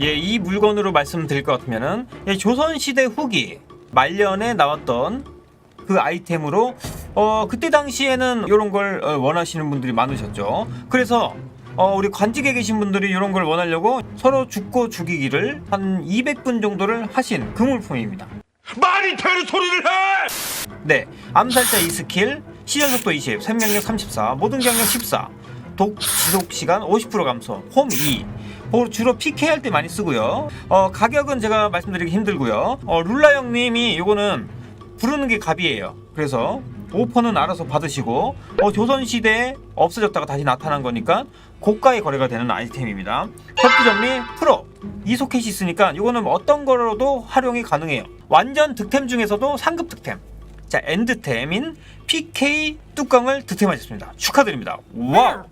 예, 이 물건으로 말씀드릴 것 같으면은 예, 조선시대 후기 말년에 나왔던 그 아이템으로 어 그때 당시에는 이런 걸 어, 원하시는 분들이 많으셨죠. 그래서 어 우리 관직에 계신 분들이 이런 걸 원하려고 서로 죽고 죽이기를 한 200분 정도를 하신 그 물품입니다. 말이 되는 소리를 해! 네, 암살자 2스킬, 시전속도 20, 생명력 34, 모든 경력 14, 독 지속 시간 50% 감소, 홈 2. 뭐 주로 PK 할 때 많이 쓰고요. 어, 가격은 제가 말씀드리기 힘들고요. 어, 룰라 형님이 이거는 부르는 게 갑이에요. 그래서 오퍼는 알아서 받으시고 어, 조선시대에 없어졌다가 다시 나타난 거니까 고가의 거래가 되는 아이템입니다. 셔피 정리 프로 이 소켓이 있으니까 이거는 어떤 거로도 활용이 가능해요. 완전 득템 중에서도 상급 득템. 자 엔드템인 PK 뚜껑을 득템하셨습니다. 축하드립니다. 와우.